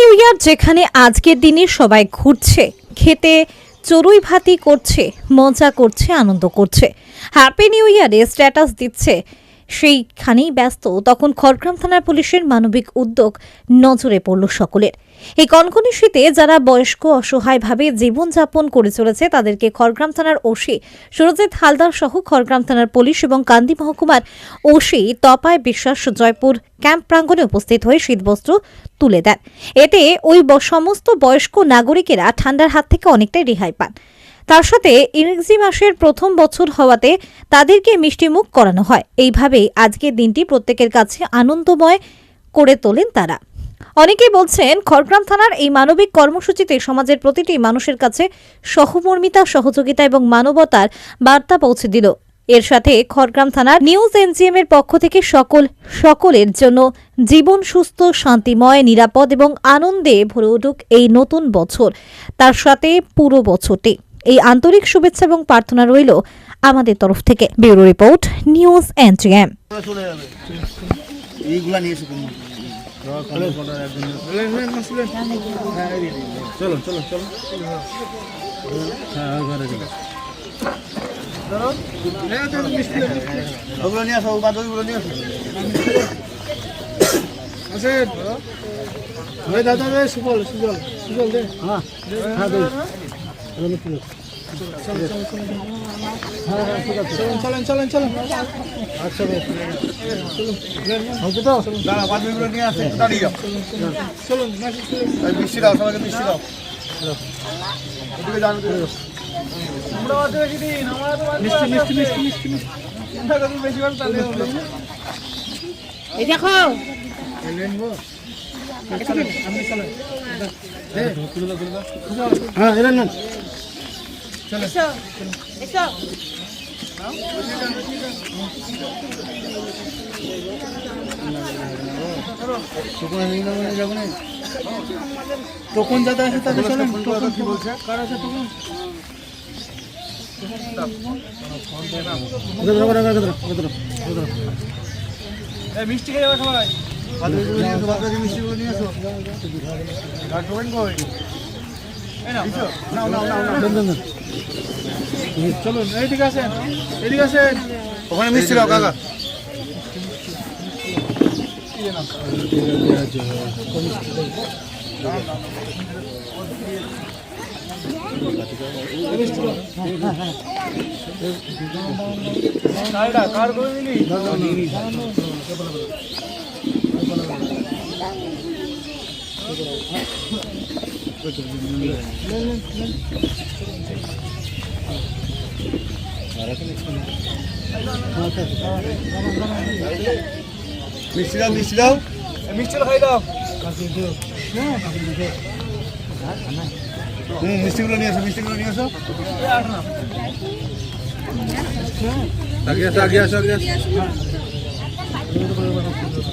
New year যেখানে আজকের দিনে সবাই ঘুরছে, খেতে, চড়ুই ভাতি করছে, মজা করছে, আনন্দ করছে। হ্যাপি নিউ ইয়ারে স্ট্যাটাস দিচ্ছে সেইখানেই ব্যস্ত। তখন খড়গ্রাম থানার পুলিশের মানবিক উদ্যোগ নজরে পড়ল সকলের। এই কনকনে শীতে যারা বয়স্ক, অসহায়ভাবে জীবনযাপন করে চলেছে, তাদেরকে খড়গ্রাম থানার ওসি সুরজিৎ হালদার সহ খড়গ্রাম থানার পুলিশ এবং কান্দি মহকুমার ওসি তপায় বিশ্বাস জয়পুর ক্যাম্প প্রাঙ্গণে উপস্থিত হয়ে শীতবস্ত্র তুলে দেন। এতে ওই সমস্ত বয়স্ক নাগরিকেরা ঠান্ডার হাত থেকে অনেকটাই রেহাই পান। তার সাথে ইংরেজি মাসের প্রথম বছর হওয়াতে তাদেরকে মিষ্টিমুখ করানো হয়। এইভাবেই আজকের দিনটি প্রত্যেকের কাছে আনন্দময় করে তোলেন তারা। অনেকেই বলছেন, খড়গ্রাম থানার এই মানবিক কর্মসূচিতে সমাজের প্রতিটি মানুষের কাছে সহমর্মিতা, সহযোগিতা এবং মানবতার বার্তা পৌঁছে দিল। এর সাথে খড়গ্রাম থানার নিউজ এনজিএম এর পক্ষ থেকে সকল, সকলের জন্য জীবন সুস্থ, শান্তিময়, নিরাপদ এবং আনন্দে ভরে উঠুক এই নতুন বছর। তার সাথে পুরো বছরটি। এই আন্তরিক শুভেচ্ছা এবং প্রার্থনা রইল আমাদের তরফ থেকে। ব্যুরো রিপোর্ট নিউজ ওরা চলে চলো চলো চলো। হ্যাঁ ঘরে ওগুলো নিয়ে আসো বাদগুলো নিয়ে আসো। আছে ওই দাদা রে সুবল সুবল সুবল দে। হ্যাঁ হ্যাঁ চলেন চলেন চলেন আচ্ছা নিয়ে আসো দাঁড়িয়ে চলুন মিষ্টি দাও সবাইকে মিষ্টি দাও দেখো। হ্যাঁ এলেন না টোকন যাতে আছে তাদের চলেন টোকন কার আছে টোকন মিষ্টি খেয়ে সবাই চলুন এইদিকে আসেন এইদিকে আসেন ওখানে মিষ্টি দাও কাকা কার মিষ্টি দাও মিষ্টি দাও এই মিষ্টিটা খাই দাও। হুম মিষ্টিগুলো নিয়ে আসো মিষ্টিগুলো নিয়ে আসো। আগে আসো আগে আসো আগে আসো।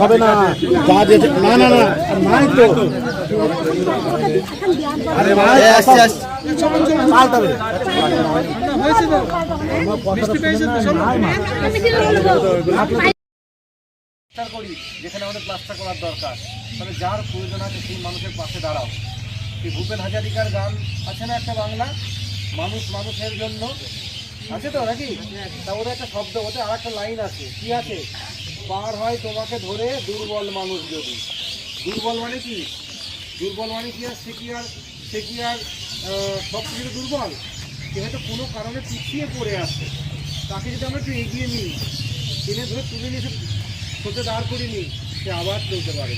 হবে না না না নাই তো যেখানে আমাদের প্লাস্টার করার দরকার তাহলে যার প্রয়োজন আছে সেই মানুষের পাশে দাঁড়াও এই ভূপেন হাজারিকার গান আছে না একটা বাংলা মানুষ মানুষের জন্য। আছে তো নাকি? তা ওদের একটা শব্দ ওতে আর একটা লাইন আছে। কি আছে? পার হয় তোমাকে ধরে দুর্বল মানুষ যদি। দুর্বল মানে কি? দুর্বল মানে কি আর? সে কি আর সে কি আর সব কিছু দুর্বল? সে হয়তো কোনো কারণে পিছিয়ে পড়ে আছে। তাকে যদি আমরা একটু এগিয়ে নিই, টেনে ধরে তুলে নিয়ে সোজা দাঁড় করিয়ে নিই, সে আবার চলতে পারে